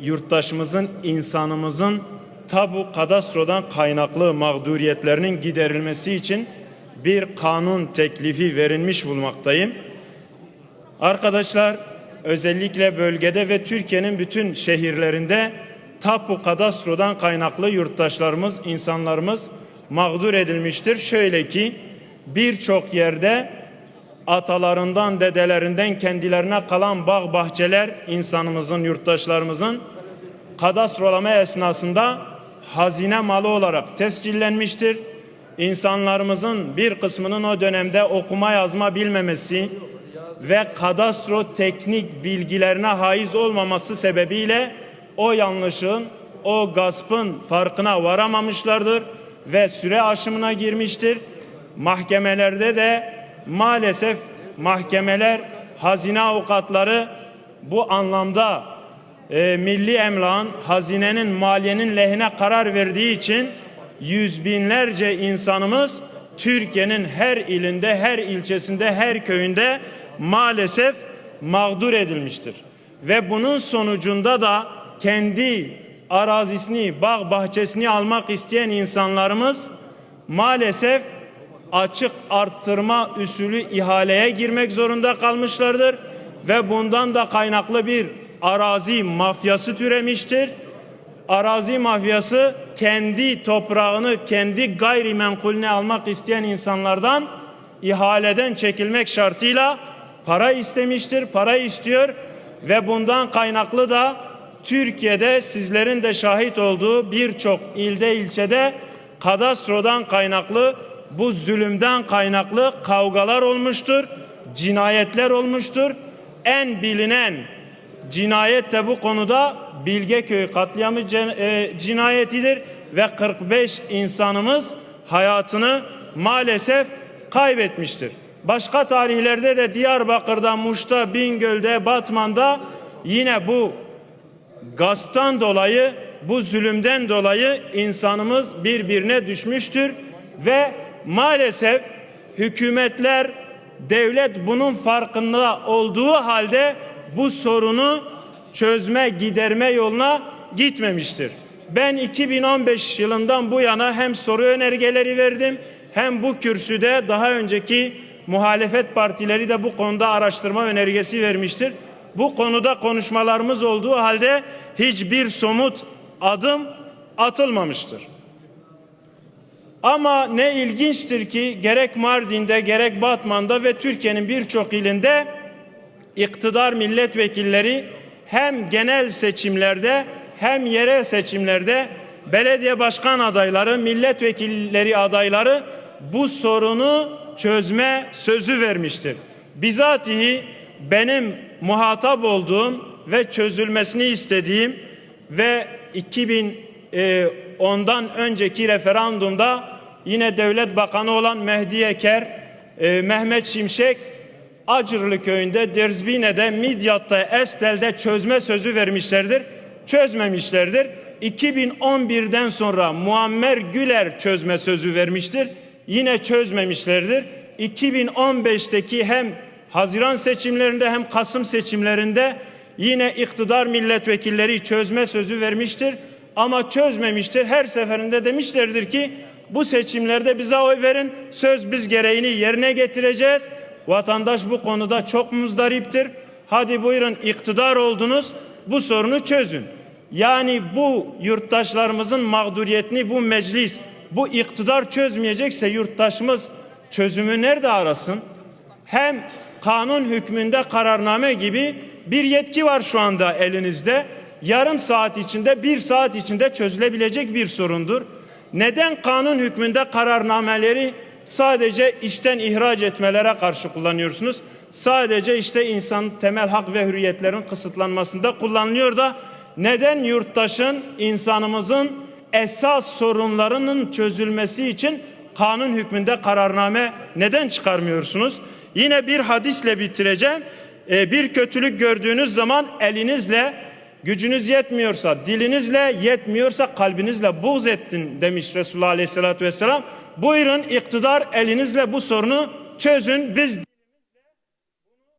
yurttaşımızın, insanımızın tabu kadastrodan kaynaklı mağduriyetlerinin giderilmesi için bir kanun teklifi verilmiş bulmaktayım. Arkadaşlar özellikle bölgede ve Türkiye'nin bütün şehirlerinde tapu kadastrodan kaynaklı yurttaşlarımız, insanlarımız mağdur edilmiştir. Şöyle ki birçok yerde atalarından, dedelerinden kendilerine kalan bağ bahçeler insanımızın, yurttaşlarımızın kadastrolama esnasında hazine malı olarak tescillenmiştir. İnsanlarımızın bir kısmının o dönemde okuma yazma bilmemesi ve kadastro teknik bilgilerine haiz olmaması sebebiyle o yanlışın, o gaspın farkına varamamışlardır ve süre aşımına girmiştir. Mahkemelerde de maalesef mahkemeler, hazine avukatları bu anlamda e, milli emlakın, hazinenin, maliyenin lehine karar verdiği için yüz binlerce insanımız Türkiye'nin her ilinde, her ilçesinde, her köyünde maalesef mağdur edilmiştir. Ve bunun sonucunda da kendi arazisini, bağ bahçesini almak isteyen insanlarımız maalesef açık arttırma usulü ihaleye girmek zorunda kalmışlardır ve bundan da kaynaklı bir arazi mafyası türemiştir. Arazi mafyası kendi toprağını kendi gayrimenkulüne almak isteyen insanlardan ihaleden çekilmek şartıyla para istemiştir, para istiyor ve bundan kaynaklı da Türkiye'de sizlerin de şahit olduğu birçok ilde ilçede kadastrodan kaynaklı bu zulümden kaynaklı kavgalar olmuştur, cinayetler olmuştur. En bilinen cinayet de bu konuda Bilgeköy katliamı e, cinayetidir ve 45 insanımız hayatını maalesef kaybetmiştir. Başka tarihlerde de Diyarbakır'da, Muş'ta, Bingöl'de, Batman'da yine bu gasptan dolayı, bu zulümden dolayı insanımız birbirine düşmüştür ve maalesef hükümetler, devlet bunun farkında olduğu halde bu sorunu çözme, giderme yoluna gitmemiştir. Ben 2015 yılından bu yana hem soru önergeleri verdim hem bu kürsüde daha önceki muhalefet partileri de bu konuda araştırma önergesi vermiştir. Bu konuda konuşmalarımız olduğu halde hiçbir somut adım atılmamıştır. Ama ne ilginçtir ki gerek Mardin'de gerek Batman'da ve Türkiye'nin birçok ilinde iktidar milletvekilleri hem genel seçimlerde hem yerel seçimlerde belediye başkan adayları, milletvekilleri adayları bu sorunu çözme sözü vermiştir. Bizatihi benim muhatap olduğum ve çözülmesini istediğim ve 2010'dan önceki referandumda yine devlet bakanı olan Mehdi Eker, e, Mehmet Şimşek Acırlı köyünde, Derzbine'de, Midyat'ta, Estel'de çözme sözü vermişlerdir. Çözmemişlerdir. 2011'den sonra Muammer Güler çözme sözü vermiştir. Yine çözmemişlerdir. 2015'teki hem Haziran seçimlerinde hem Kasım seçimlerinde yine iktidar milletvekilleri çözme sözü vermiştir. Ama çözmemiştir. Her seferinde demişlerdir ki bu seçimlerde bize oy verin. Söz biz gereğini yerine getireceğiz. Vatandaş bu konuda çok muzdariptir. Hadi buyurun iktidar oldunuz. Bu sorunu çözün. Yani bu yurttaşlarımızın mağduriyetini bu meclis, bu iktidar çözmeyecekse yurttaşımız çözümü nerede arasın? Hem kanun hükmünde kararname gibi bir yetki var şu anda elinizde. Yarım saat içinde, bir saat içinde çözülebilecek bir sorundur. Neden kanun hükmünde kararnameleri sadece işten ihraç etmelere karşı kullanıyorsunuz? Sadece işte insan temel hak ve hürriyetlerin kısıtlanmasında kullanılıyor da neden yurttaşın, insanımızın esas sorunlarının çözülmesi için kanun hükmünde kararname neden çıkarmıyorsunuz? Yine bir hadisle bitireceğim. Ee, bir kötülük gördüğünüz zaman elinizle gücünüz yetmiyorsa, dilinizle yetmiyorsa kalbinizle buğz ettin demiş Resulullah Aleyhisselatü Vesselam. Buyurun iktidar elinizle bu sorunu çözün. Biz